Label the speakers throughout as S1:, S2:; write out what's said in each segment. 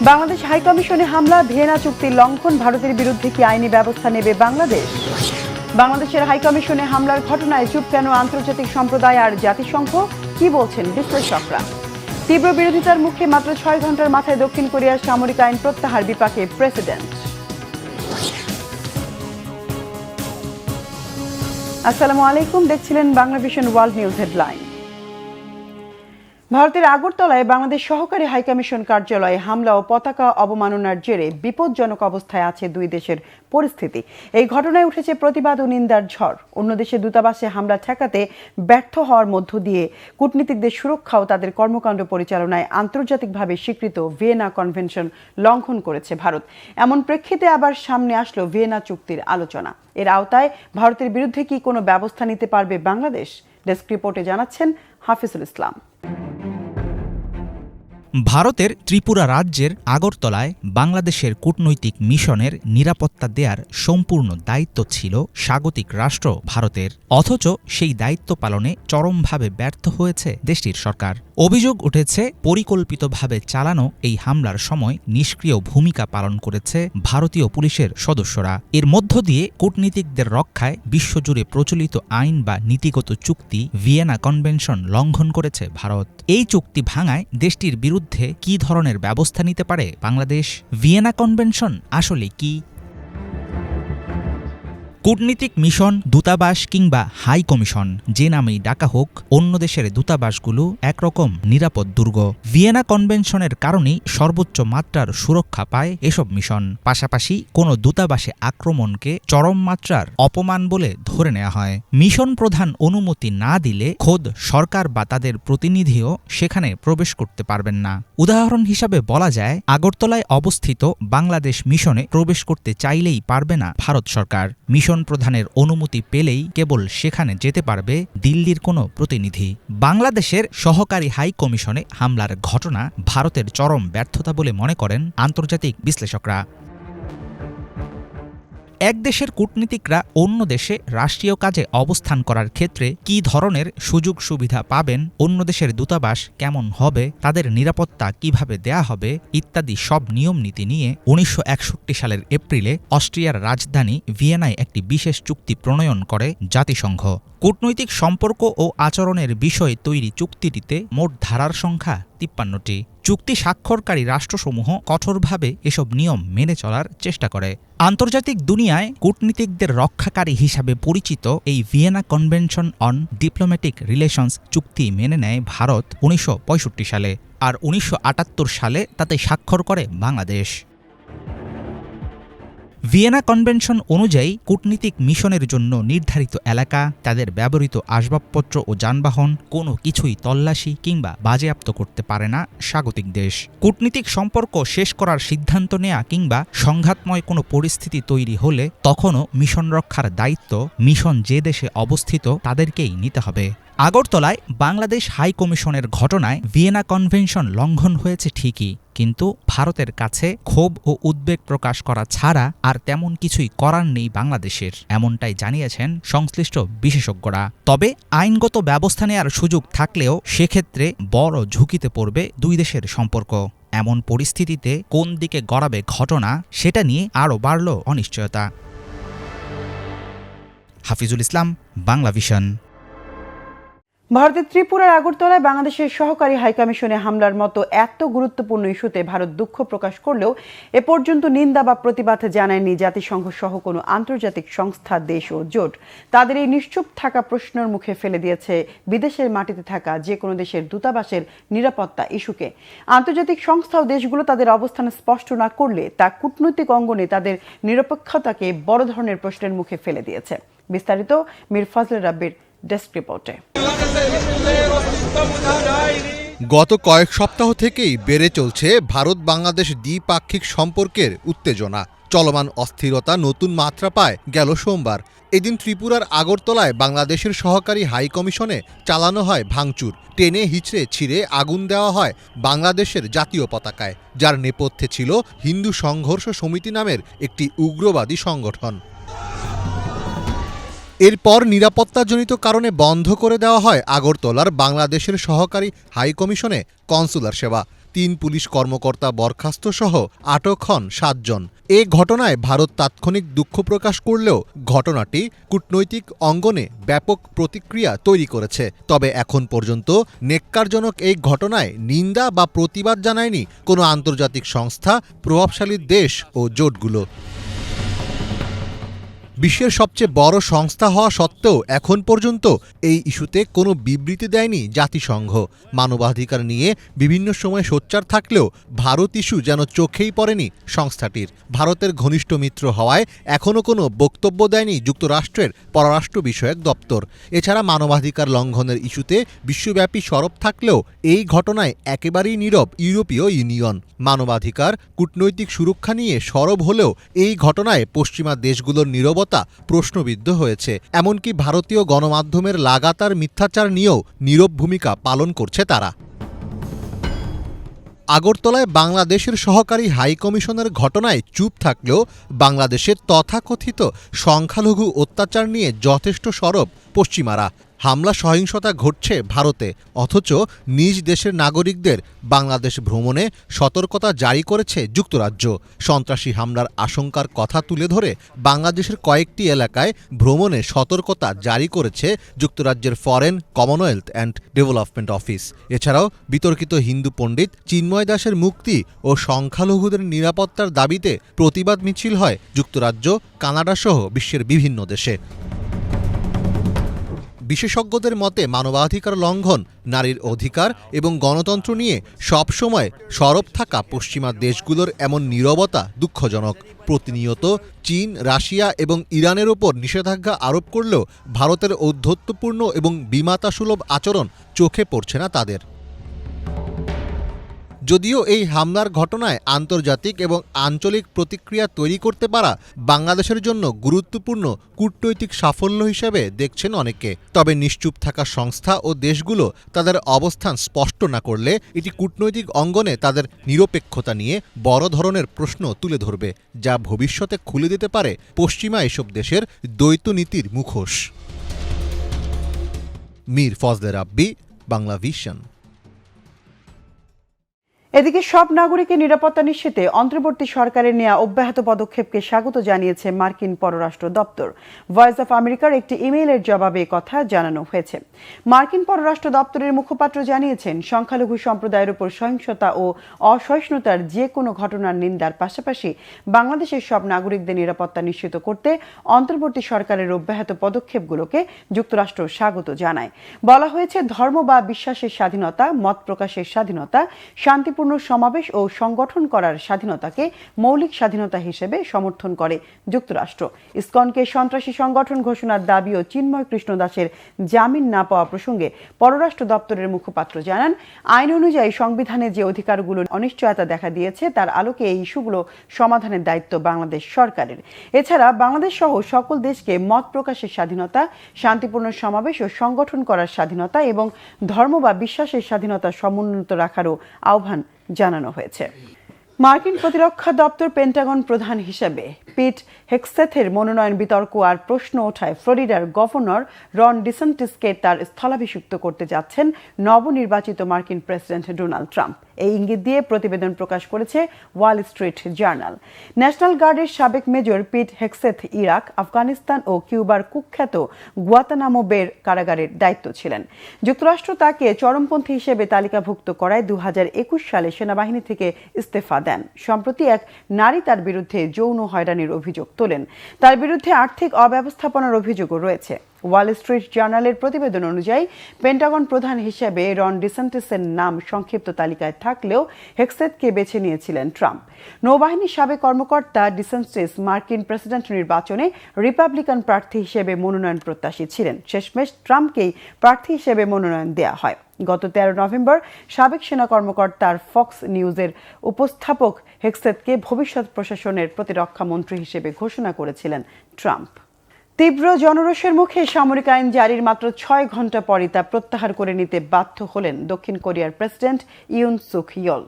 S1: বাংলাদেশ হাইকমিশনে হামলা, ভিয়েনা চুক্তির লঙ্ঘন, ভারতের বিরুদ্ধে কি আইনি ব্যবস্থা নেবে বাংলাদেশ? বাংলাদেশের হাইকমিশনে হামলার ঘটনায় চুপ কেন আন্তর্জাতিক সম্প্রদায় আর জাতিসংঘ? কি বলছেন বিশ্লেষকরা? তীব্র বিরোধিতার মুখে মাত্র ছয় ঘণ্টার মাথায় দক্ষিণ কোরিয়ার সামরিক আইন প্রত্যাহার বিপাকে প্রেসিডেন্ট। আসসালামু আলাইকুম, দেখছিলেন Bangla Vision world news headline. ভারতের আগরতলায় বাংলাদেশ সহকারী হাইকমিশন কার্যালয়ে হামলা ও পতাকা অবমাননার জেরে বিপজ্জনক অবস্থায় আছে দুই দেশের পরিস্থিতি। এই ঘটনায় উঠেছে প্রতিবাদ ও নিন্দার ঝড়। অন্য দেশের দূতাবাসে হামলা ঠেকাতে ব্যর্থ হওয়ার মধ্য দিয়ে কূটনীতিকদের সুরক্ষা ও তাদের কর্মকাণ্ড পরিচালনায় আন্তর্জাতিকভাবে স্বীকৃত ভিয়েনা কনভেনশন লঙ্ঘন করেছে ভারত। এমন প্রেক্ষিতে আবার সামনে আসলো ভিয়েনা চুক্তির আলোচনা। এর আওতায় ভারতের বিরুদ্ধে কি কোনো ব্যবস্থা নিতে পারবে বাংলাদেশ? ডেস্ক রিপোর্টে জানাচ্ছেন হাফিজুল ইসলাম।
S2: ভারতের ত্রিপুরা রাজ্যের আগরতলায় বাংলাদেশের কূটনৈতিক মিশনের নিরাপত্তা দেয়ার সম্পূর্ণ দায়িত্ব ছিল স্বাগতিক রাষ্ট্র ভারতের। অথচ সেই দায়িত্ব পালনে চরমভাবে ব্যর্থ হয়েছে দেশটির সরকার। অভিযোগ উঠেছে, পরিকল্পিতভাবে চালানো এই হামলার সময় নিষ্ক্রিয় ভূমিকা পালন করেছে ভারতীয় পুলিশের সদস্যরা। এর মধ্য দিয়ে কূটনীতিকদের রক্ষায় বিশ্বজুড়ে প্রচলিত আইন বা নীতিগত চুক্তি ভিয়েনা কনভেনশন লঙ্ঘন করেছে ভারত। এই চুক্তি ভাঙায় দেশটির বিরুদ্ধে কি ধরনের ব্যবস্থা নিতে পারে বাংলাদেশ ভিয়েনা কনভেনশন? আসলে কি কূটনীতিক মিশন, দূতাবাস কিংবা হাই কমিশন, যে নামেই ডাকা হোক, অন্য দেশের দূতাবাসগুলো একরকম নিরাপদ, দুর্গ। ভিয়েনা কনভেনশনের কারণেই সর্বোচ্চ মাত্রার সুরক্ষা পায় এসব মিশন। পাশাপাশি কোনো দূতাবাসে আক্রমণকে চরম মাত্রার অপমান বলে ধরে নেওয়া হয়। মিশন প্রধান অনুমতি না দিলে খোদ সরকার বা তাদের প্রতিনিধিও সেখানে প্রবেশ করতে পারবেন না। উদাহরণ হিসাবে বলা যায়, আগরতলায় অবস্থিত বাংলাদেশ মিশনে প্রবেশ করতে চাইলেই পারবে না ভারত সরকার। মিশন প্রধানের অনুমতি পেলেই কেবল সেখানে যেতে পারবে দিল্লির কোনো প্রতিনিধি। বাংলাদেশের সহকারী হাই কমিশনে হামলার ঘটনা ভারতের চরম ব্যর্থতা বলে মনে করেন আন্তর্জাতিক বিশ্লেষকরা। এক দেশের কূটনীতিকরা অন্য দেশে রাষ্ট্রীয় কাজে অবস্থান করার ক্ষেত্রে কি ধরনের সুযোগ সুবিধা পাবেন, অন্য দেশের দূতাবাস কেমন হবে, তাদের নিরাপত্তা কীভাবে দেয়া হবে, ইত্যাদি সব নিয়ম নীতি নিয়ে উনিশশো একষট্টি সালের এপ্রিলে অস্ট্রিয়ার রাজধানী ভিয়েনায় একটি বিশেষ চুক্তি প্রণয়ন করে জাতিসংঘ। কূটনৈতিক সম্পর্ক ও আচরণের বিষয়ে তৈরি চুক্তিটিতে মোট ধারার সংখ্যা তিপ্পান্নটি। চুক্তি স্বাক্ষরকারী রাষ্ট্রসমূহ কঠোরভাবে এসব নিয়ম মেনে চলার চেষ্টা করে। আন্তর্জাতিক দুনিয়ায় কূটনীতিকদের রক্ষাকারী হিসাবে পরিচিত এই Vienna Convention on Diplomatic Relations চুক্তি মেনে নেয় ভারত উনিশশো পঁয়ষট্টি সালে, আর উনিশশো আটাত্তর সালে তাতে স্বাক্ষর করে বাংলাদেশ। ভিয়েনা কনভেনশন অনুযায়ী কূটনীতিক মিশনের জন্য নির্ধারিত এলাকা, তাদের ব্যবহৃত আসবাবপত্র ও যানবাহন কোনো কিছুই তল্লাশি কিংবা বাজেয়াপ্ত করতে পারে না স্বাগতিক দেশ। কূটনীতিক সম্পর্ক শেষ করার সিদ্ধান্ত নেয়া কিংবা সংঘাতময় কোনো পরিস্থিতি তৈরি হলে তখনও মিশন রক্ষার দায়িত্ব, মিশন যে দেশে অবস্থিত তাদেরকেই নিতে হবে। আগরতলায় বাংলাদেশ হাই কমিশনের ঘটনায় ভিয়েনা কনভেনশন লঙ্ঘন হয়েছে ঠিকই। কিন্তু ভারতের কাছে ক্ষোভ ও উদ্বেগ প্রকাশ করা ছাড়া আর তেমন কিছুই করার নেই বাংলাদেশের, এমনটাই জানিয়েছেন সংশ্লিষ্ট বিশেষজ্ঞরা। তবে আইনগত ব্যবস্থা নেওয়ার সুযোগ থাকলেও সেক্ষেত্রে বড় ঝুঁকিতে পড়বে দুই দেশের সম্পর্ক। এমন পরিস্থিতিতে কোন দিকে গড়াবে ঘটনা সেটা নিয়ে আরও বাড়ল অনিশ্চয়তা। হাফিজুল ইসলাম বাংলা ভিশন
S1: ভারতের ত্রিপুরার আগরতলায় বাংলাদেশের সহকারী হাইকমিশনে হামলার মতো এত গুরুত্বপূর্ণ ইস্যুতে ভারত দুঃখ প্রকাশ করলেও এ পর্যন্ত নিন্দা বা প্রতিবাদ জানায়নি জাতিসংঘ সহ কোনো আন্তর্জাতিক সংস্থা, দেশ ও জোট। তাদের এই নিশ্চুপ থাকা প্রশ্নের মুখে ফেলে দিয়েছে বিদেশের মাটিতে থাকা যে কোনো দেশের দূতাবাসের নিরাপত্তা ইস্যুকে। আন্তর্জাতিক সংস্থা ও দেশগুলো তাদের অবস্থান স্পষ্ট না করলে তা কূটনৈতিক অঙ্গনে তাদের নিরপেক্ষতাকে বড় ধরনের প্রশ্নের মুখে ফেলে দিয়েছে। বিস্তারিত মীর ফজল রাব্বির ডেস্ক রিপোর্টে।
S3: গত কয়েক সপ্তাহ থেকেই বেড়ে চলছে ভারত বাংলাদেশ দ্বিপাক্ষিক সম্পর্কের উত্তেজনা। চলমান অস্থিরতা নতুন মাত্রা পায় গেল সোমবার। এদিন ত্রিপুরার আগরতলায় বাংলাদেশের সহকারী হাই কমিশনে চালানো হয় ভাঙচুর। টেনে হিচড়ে ছিঁড়ে আগুন দেওয়া হয় বাংলাদেশের জাতীয় পতাকায়। যার নেপথ্যে ছিল হিন্দু সংঘর্ষ সমিতি নামের একটি উগ্রবাদী সংগঠন। এরপর নিরাপত্তাজনিত কারণে বন্ধ করে দেওয়া হয় আগরতলার বাংলাদেশের সহকারী হাই কমিশনে কনসুলার সেবা। তিন পুলিশ কর্মকর্তা বরখাস্ত সহ আটক হন সাতজন। এ ঘটনায় ভারত তাৎক্ষণিক দুঃখ প্রকাশ করলেও ঘটনাটি কূটনৈতিক অঙ্গনে ব্যাপক প্রতিক্রিয়া তৈরি করেছে। তবে এখন পর্যন্ত নেক্কারজনক এই ঘটনায় নিন্দা বা প্রতিবাদ জানায়নি কোনো আন্তর্জাতিক সংস্থা, প্রভাবশালী দেশ ও জোটগুলো। বিশ্বের সবচেয়ে বড় সংস্থা হওয়া সত্ত্বেও এখন পর্যন্ত এই ইস্যুতে কোনো বিবৃতি দেয়নি জাতিসংঘ। মানবাধিকার নিয়ে বিভিন্ন সময় সোচ্চার থাকলেও ভারত ইস্যু যেন চোখেই পড়েনি সংস্থাটির। ভারতের ঘনিষ্ঠ মিত্র হওয়ায় এখনও কোনো বক্তব্য দেয়নি যুক্তরাষ্ট্রের পররাষ্ট্র বিষয়ক দপ্তর। এছাড়া মানবাধিকার লঙ্ঘনের ইস্যুতে বিশ্বব্যাপী সরব থাকলেও এই ঘটনায় একেবারেই নীরব ইউরোপীয় ইউনিয়ন। মানবাধিকার, কূটনৈতিক সুরক্ষা নিয়ে সরব হলেও এই ঘটনায় পশ্চিমা দেশগুলোর নীরবতা প্রশ্নবিদ্ধ হয়েছে। এমনকি ভারতীয় গণমাধ্যমের লাগাতার মিথ্যাচার নিয়েও নীরব ভূমিকা পালন করছে তারা। আগরতলায় বাংলাদেশের সহকারী হাই কমিশনের ঘটনায় চুপ থাকলেও বাংলাদেশের তথাকথিত সংখ্যালঘু অত্যাচার নিয়ে যথেষ্ট সরব পশ্চিমারা। হামলা সহিংসতা ঘটছে ভারতে, অথচ নিজ দেশের নাগরিকদের বাংলাদেশ ভ্রমণে সতর্কতা জারি করেছে যুক্তরাজ্য। সন্ত্রাসী হামলার আশঙ্কার কথা তুলে ধরে বাংলাদেশের কয়েকটি এলাকায় ভ্রমণে সতর্কতা জারি করেছে যুক্তরাজ্যের Foreign Commonwealth and Development Office. এছাড়াও বিতর্কিত হিন্দু পণ্ডিত চিন্ময় দাসের মুক্তি ও সংখ্যালঘুদের নিরাপত্তার দাবিতে প্রতিবাদ মিছিল হয় যুক্তরাজ্য, কানাডাসহ বিশ্বের বিভিন্ন দেশে। বিশেষজ্ঞদের মতে মানবাধিকার লঙ্ঘন, নারীর অধিকার এবং গণতন্ত্র নিয়ে সবসময় সরব থাকা পশ্চিমা দেশগুলোর এমন নীরবতা দুঃখজনক। প্রতিনিয়ত চীন, রাশিয়া এবং ইরানের ওপর নিষেধাজ্ঞা আরোপ করলেও ভারতের ঔদ্ধত্যপূর্ণ এবং বিমাতাসুলভ আচরণ চোখে পড়ছে না তাদের। যদিও এই হামলার ঘটনায় আন্তর্জাতিক এবং আঞ্চলিক প্রতিক্রিয়া তৈরি করতে পারা বাংলাদেশের জন্য গুরুত্বপূর্ণ কূটনৈতিক সাফল্য হিসেবে দেখছেন অনেকে। তবে নিশ্চুপ থাকা সংস্থা ও দেশগুলো তাদের অবস্থান স্পষ্ট না করলে এটি কূটনৈতিক অঙ্গনে তাদের নিরপেক্ষতা নিয়ে বড় ধরনের প্রশ্ন তুলে ধরবে, যা ভবিষ্যতে খুলে দিতে পারে পশ্চিমা এসব দেশের দ্বৈত নীতির মুখোশ। মীর ফজলে রাব্বি বাংলা ভিশন
S1: এদিকে সব নাগরিকের নিরাপত্তা নিশ্চিতে অন্তর্বর্তী সরকারের নেওয়া অব্যাহত পদক্ষেপকে স্বাগত জানিয়েছে মার্কিন পররাষ্ট্র দপ্তর। ভয়েস অফ আমেরিকার একটি ইমেইলের জবাবে কথা জানানো হয়েছে। মার্কিন পররাষ্ট্র দপ্তরের মুখপাত্র জানিয়েছেন, সংখ্যালঘু সম্প্রদায়ের উপর সহিংসতা ও অসহিষ্ণুতার যে কোনো ঘটনার নিন্দার পাশাপাশি বাংলাদেশের সব নাগরিকদের নিরাপত্তা নিশ্চিত করতে অন্তর্বর্তী সরকারের অব্যাহত পদক্ষেপগুলোকে যুক্তরাষ্ট্র স্বাগত জানায়। বলা হয়েছে, ধর্ম বা বিশ্বাসের স্বাধীনতা, মত প্রকাশের স্বাধীনতা, শান্তিপূর্ণ সমাবেশ ও সংগঠন করার স্বাধীনতাকে মৌলিক স্বাধীনতা হিসেবে সমর্থন করে যুক্তরাষ্ট্র। ইসকনকে সন্ত্রাসী সংগঠন ঘোষণার দাবি ও চিন্ময় কৃষ্ণ দাসের জামিন না পাওয়া প্রসঙ্গে পররাষ্ট্র দপ্তরের মুখপাত্র জানান, আইন অনুযায়ী সংবিধানে যে অধিকারগুলো অনিশ্চয়তা দেখা দিয়েছে, তার আলোকে এই ইস্যুগুলো সমাধানের দায়িত্ব বাংলাদেশ সরকারের। এছাড়া বাংলাদেশ সহ সকল দেশকে মত প্রকাশের স্বাধীনতা, শান্তিপূর্ণ সমাবেশ ও সংগঠন করার স্বাধীনতা এবং ধর্ম বা বিশ্বাসের স্বাধীনতা সমুন্নত রাখারও আহ্বান জানানো হয়েছে। মার্কিন প্রতিরক্ষা দপ্তর পেন্টাগন প্রধান হিসেবে পিট হেক্সেথের মনোনয়ন বিতর্ক আর প্রশ্ন ওঠায় ফ্লোরিডার গভর্নর রন ডিসেন্টিসকে তার স্থলাভিষিক্ত করতে যাচ্ছেন নবনির্বাচিত মার্কিন প্রেসিডেন্ট ডোনাল্ড ট্রাম্প। এই ইঙ্গিত দিয়ে প্রতিবেদন প্রকাশ করেছে ওয়াল স্ট্রিট জার্নাল। ন্যাশনাল গার্ডের সাবেক major Pete Hegseth Iraq, Afghanistan ও কিউবার কুখ্যাত গুয়াতানামো বের কারাগারের দায়িত্ব ছিলেন। যুক্তরাষ্ট্র তাকে চরমপন্থী হিসেবে তালিকাভুক্ত করায় দু হাজার একুশ সালে সেনাবাহিনী থেকে ইস্তফা দেন। সম্প্রতি এক নারী তার বিরুদ্ধে যৌন হয়রানির অভিযোগ তোলেন। তার বিরুদ্ধে আর্থিক অব্যবস্থাপনার অভিযোগও রয়েছে। ওয়াল স্ট্রিট জার্নালের প্রতিবেদন অনুযায়ী, পেন্টাগন প্রধান হিসেবে রন ডিসেন্টিসের নাম সংক্ষিপ্ত তালিকায় থাকলেও হেক্সেতকে বেছে নিয়েছিলেন ট্রাম্প। নৌবাহিনীর সাবেক কর্মকর্তা ডিসেন্টিস মার্কিন প্রেসিডেন্ট নির্বাচনে রিপাবলিকান প্রার্থী হিসেবে মনোনয়ন প্রত্যাশী ছিলেন। শেষমেশ ট্রাম্পকেই প্রার্থী হিসেবে মনোনয়ন দেওয়া হয়। গত তেরো নভেম্বর সাবেক সেনা কর্মকর্তার ফক্স নিউজের উপস্থাপক হেক্সেতকে ভবিষ্যৎ প্রশাসনের প্রতিরক্ষা মন্ত্রী হিসেবে ঘোষণা করেছিলেন ট্রাম্প। তীব্র জনরোষের মুখে সামরিক আইন জারির মাত্র ছয় ঘণ্টা পরই তা প্রত্যাহার করে নিতে বাধ্য হলেন দক্ষিণ কোরিয়ার প্রেসিডেন্ট ইউন সুক ইয়ল।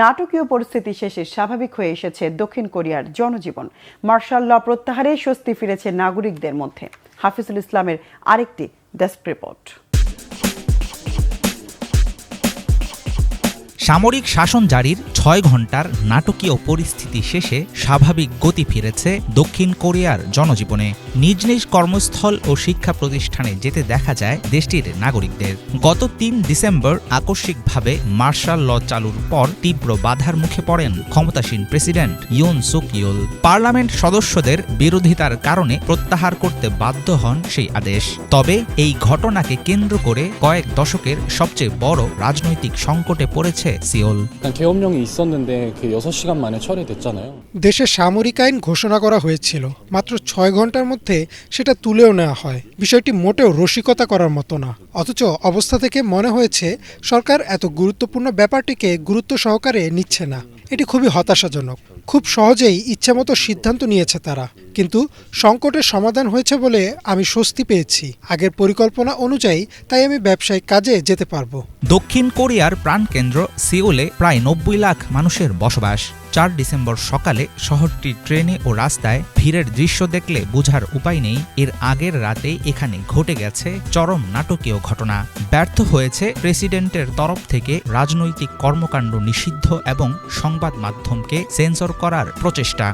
S1: নাটকীয় পরিস্থিতি শেষে স্বাভাবিক হয়ে এসেছে দক্ষিণ কোরিয়ার জনজীবন। মার্শাল ল প্রত্যাহারে স্বস্তি ফিরেছে নাগরিকদের মধ্যে। হাফিজুল ইসলামের আরেকটি ডেস্ক রিপোর্ট।
S2: সামরিক শাসন জারির ছয় ঘণ্টার নাটকীয় পরিস্থিতি শেষে স্বাভাবিক গতি ফিরেছে দক্ষিণ কোরিয়ার জনজীবনে। নিজ নিজ কর্মস্থল ও শিক্ষা প্রতিষ্ঠানে যেতে দেখা যায় দেশটির নাগরিকদের। গত তিন ডিসেম্বর আকস্মিকভাবে মার্শাল ল চালুর পর তীব্র বাধার মুখে পড়েন ক্ষমতাসীন president Yoon Suk Yeol. Parliament সদস্যদের বিরোধিতার কারণে প্রত্যাহার করতে বাধ্য হন সেই আদেশ। তবে এই ঘটনাকে কেন্দ্র করে কয়েক দশকের সবচেয়ে বড় রাজনৈতিক সংকটে পড়েছে সিওল
S4: 일단 계엄령이 있었는데 그 6시간 만에 철회됐잖아요.
S5: দেশে সামরিক আইন ঘোষণা করা হয়েছিল মাত্র ছয় ঘন্টার মধ্যে সেটা তুলেও নেওয়া হয় বিষয়টি মোটেও রসিকতা করার মতো না অথচ অবস্থা থেকে মনে হয়েছে সরকার এত গুরুত্বপূর্ণ ব্যাপারটিকে গুরুত্ব সহকারে নিচ্ছে না এটি খুবই হতাশাজনক খুব সহজেই ইচ্ছামতো সিদ্ধান্ত নিয়েছে তারা কিন্তু সংকটের সমাধান হয়েছে বলে আমি স্বস্তি পেয়েছি। আগের পরিকল্পনা অনুযায়ী তাই আমি ব্যবসায়িক কাজে যেতে পারব।
S2: দক্ষিণ কোরিয়ার প্রাণকেন্দ্র সিওলে প্রায় নব্বই লাখ মানুষের বসবাস। চার ডিসেম্বর সকালে শহরটির ট্রেনে ও রাস্তায় ভিড়ের দৃশ্য দেখলে বোঝার উপায় নেই। এর আগের রাতে এখানে ঘটে গেছে চরম নাটকীয় ঘটনা। ব্যর্থ হয়েছে প্রেসিডেন্টের তরফ থেকে রাজনৈতিক কর্মকাণ্ড নিষিদ্ধ এবং সংবাদ মাধ্যমকে সেন্সর করার প্রচেষ্টা।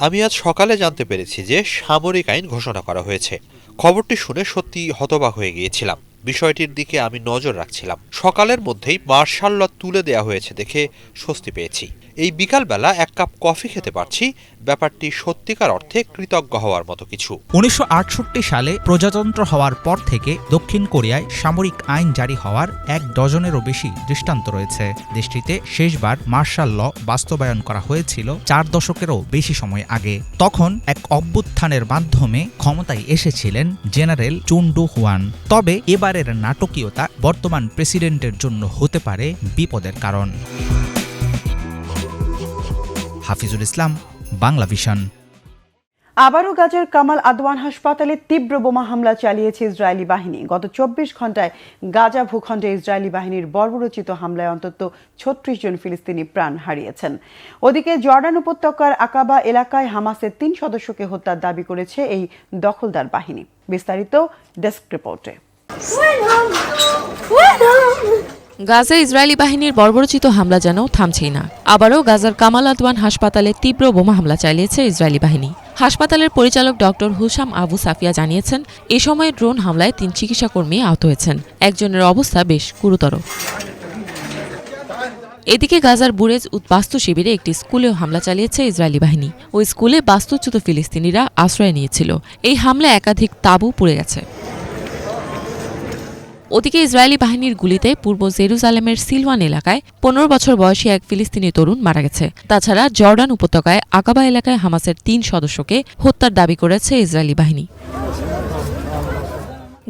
S6: আমি আজ সকালে জানতে পেরেছি যে সামরিক আইন ঘোষণা করা হয়েছে। খবরটি শুনে সত্যি হতবাক হয়ে গিয়েছিলাম। বিষয়টির দিকে আমি নজর রাখছিলাম। সকালের মধ্যেই মার্শাল ল তুলে দেয়া হয়েছে দেখে স্বস্তি পেয়েছি। এই বিকালবেলা এক কাপ কফি খেতে পারছি। ব্যাপারটি সত্যিকার অর্থে কৃতজ্ঞ হওয়ার মতো কিছু।
S2: উনিশশো আটষট্টি সালে প্রজাতন্ত্র হওয়ার পর থেকে দক্ষিণ কোরিয়ায় সামরিক আইন জারি হওয়ার এক ডজনেরও বেশি দৃষ্টান্ত রয়েছে। দেশটিতে শেষবার মার্শাল ল বাস্তবায়ন করা হয়েছিল চার দশকেরও বেশি সময় আগে। তখন এক অভ্যুত্থানের মাধ্যমে ক্ষমতায় এসেছিলেন জেনারেল চুন্ডু হুয়ান। তবে এবারের নাটকীয়তা বর্তমান প্রেসিডেন্টের জন্য হতে পারে বিপদের কারণ। হাফিজুল ইসলাম বাংলা ভিশন
S1: আবারও গাজার কামাল আদওয়ান হাসপাতালে তীব্র বোমা হামলা চালিয়েছে ইসরায়েলি বাহিনী গত চব্বিশ ঘন্টায় গাজা ভূখণ্ডে ইসরায়েলি বাহিনীর বর্বরচিত হামলায় অন্তত ছত্রিশ জন ফিলিস্তিনি প্রাণ হারিয়েছেন ওদিকে জর্ডান উপত্যকার আকাবা এলাকায় হামাসের তিন সদস্যকে হত্যার দাবি করেছে এই দখলদার বাহিনী বিস্তারিত ডেস্ক রিপোর্টে
S7: গাজা ইসরায়েলি বাহিনীর বর্বরচিত হামলা যেন থামছেই না। আবারও গাজার কামাল আদওয়ান হাসপাতালে তীব্র বোমা হামলা চালিয়েছে ইসরায়েলি বাহিনী। হাসপাতালের পরিচালক ডক্টর হুসাম আবু সাফিয়া জানিয়েছেন, এ সময় ড্রোন হামলায় তিন চিকিৎসাকর্মী আহত হয়েছেন। একজনের অবস্থা বেশ গুরুতর। এদিকে গাজার বুরেজ বাস্তু শিবিরে একটি স্কুলেও হামলা চালিয়েছে ইসরায়েলি বাহিনী। ওই স্কুলে বাস্তুচ্যুত ফিলিস্তিনিরা আশ্রয় নিয়েছিল। এই হামলায় একাধিক তাঁবু পুড়ে গেছে। ওদিকে ইসরায়েলি বাহিনীর গুলিতে পূর্ব জেরুজালেমের সিলওয়ান এলাকায় পনেরো বছর বয়সী এক ফিলিস্তিনি তরুণ মারা গেছে। তাছাড়া জর্ডান উপত্যকায় আকাবা এলাকায় হামাসের তিন সদস্যকে হত্যার দাবি করেছে ইসরায়েলি বাহিনী।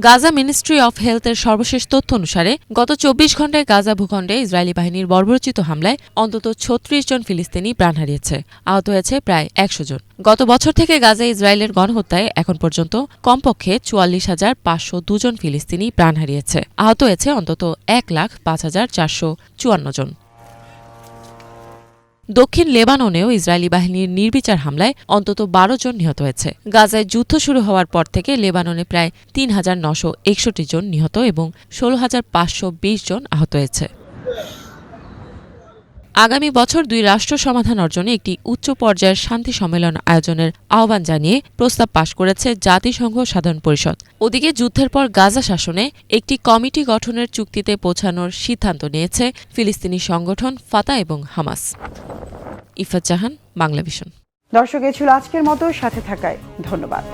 S7: গাজা মিনিস্ট্রি অফ হেলথের সর্বশেষ তথ্য অনুসারে, গত চব্বিশ ঘন্টায় গাজা ভূখণ্ডে ইসরায়েলি বাহিনীর বর্বরচিত হামলায় অন্তত ছত্রিশ জন ফিলিস্তিনি প্রাণ হারিয়েছে। আহত হয়েছে প্রায় একশো জন। গত বছর থেকে গাজা ইসরায়েলের গণহত্যায় এখন পর্যন্ত কমপক্ষে চুয়াল্লিশ হাজার পাঁচশো দুজন ফিলিস্তিনি প্রাণ হারিয়েছে। আহত হয়েছে অন্তত এক লাখ পাঁচ হাজার চারশো চুয়ান্ন জন। দক্ষিণ লেবাননেও ইসরায়েলি বাহিনীর নির্বিচার হামলায় অন্তত বারো জন নিহত হয়েছে। গাজায় যুদ্ধ শুরু হওয়ার পর থেকে লেবাননে প্রায় তিন হাজার নশো একষট্টি জন নিহত এবং ষোলো হাজার পাঁচশো বিশ জন আহত হয়েছে। আগামী বছর দুই রাষ্ট্র সমাধান অর্জনে একটি উচ্চ পর্যায়ের শান্তি সম্মেলন আয়োজনের আহ্বান জানিয়ে প্রস্তাব পাশ করেছে জাতিসংঘ সাধারণ পরিষদ। ওদিকে যুদ্ধের পর গাজা শাসনে একটি কমিটি গঠনের চুক্তিতে পৌঁছানোর সিদ্ধান্ত নিয়েছে ফিলিস্তিনি সংগঠন ফাতা এবং হামাস। ইফাত জাহান বাংলা ভিশন
S1: দর্শক ছিল আজকের মতো, সাথে থাকায় ধন্যবাদ।